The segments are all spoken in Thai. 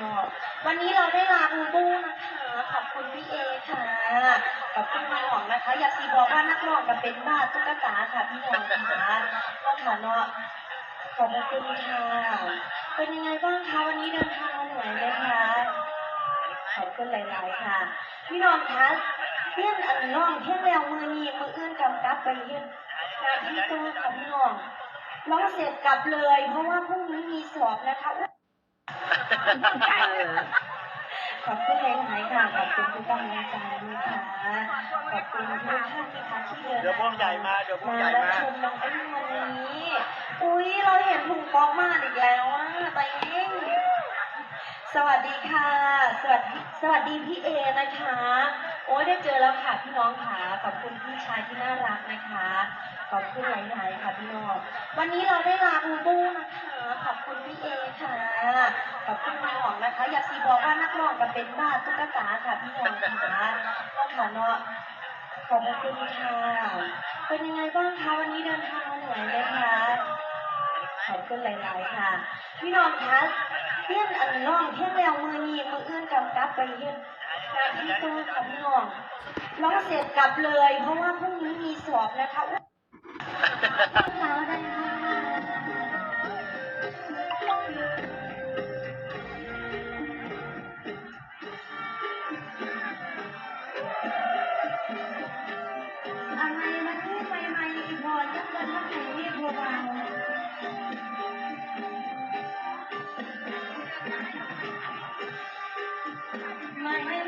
นองวันนี้เราได้ลาบูบูนะคะ ขอบคุณพี่เอค่ะ ขอบคุณน้องนะคะ อยากสีบอกว่านักร้องกับเป็นบ้าตุ๊กตาค่ะพี่น้องค่ะก็ค่ะเนาะขอบคุณค่ะ เป็นยังไงบ้างคะวันนี้เดินทางมาเหนื่อยไหมคะขอบคุณหลายๆค่ะ พี่น้องคะเพี้ยนอันน้องเพี้ยนแล้วมือนีมืออื่นกำกับไปเฮ็ดงานที่ตัวค่ะพี่น้องร้องเสร็จกลับเลย เพราะว่าพรุ่งนี้มีสอบนะคะ ขอบคุณหลายๆค่ะ ขอบคุณทุกกำลังใจนะคะขอบคุณทุกท่านนะคะที่เดินเดี๋ยวพวกใหญ่มา เดี๋ยวพวกใหญ่รับมาชมน้องไอ้วันนี้ อุ้ยเราเห็นถุงปองมาอีกแล้วอะไปเองสวัสดีค่ะ สวัสดีสวัสดีพี่เอนะคะ โอ้ยได้เจอแล้วค่ะพี่น้องค่ะขอบคุณพี่ชายที่น่ารักนะคะ ขอบคุณหลายๆค่ะพี่น้อง วันนี้เราได้ลาบูบูนะคะขอบคุณพี่เอค่ะ ขอบคุณน้องนะคะ อยากสีบอกว่านั กร้องกับเป็นบ้าตุ๊กตาค่ะพี่น้องค่ะก็ค่ะเนาะขอบคุณค่ะเป็นยังไงบ้างคะวันนี้เดินทางมาเหนื่อยไหมคะขอบคุณหลายๆค่ะ พี่น้องคะเพี้ยนอันน้องเพี้ยนแล้วมือนีมืออื่นกำกับไปเฮ็ดงานที่ตัวค่ะพี่น้องร้องเสร็จกลับเลย เพราะว่าพรุ่งนี้มีสอบนะคะ อจั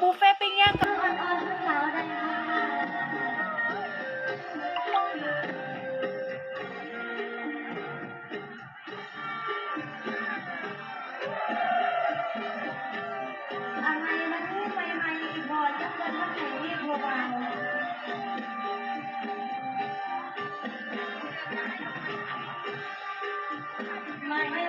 บุฟเฟ่ปิ้งย่างกับอ่อนทุกเช้ได้ไม่ง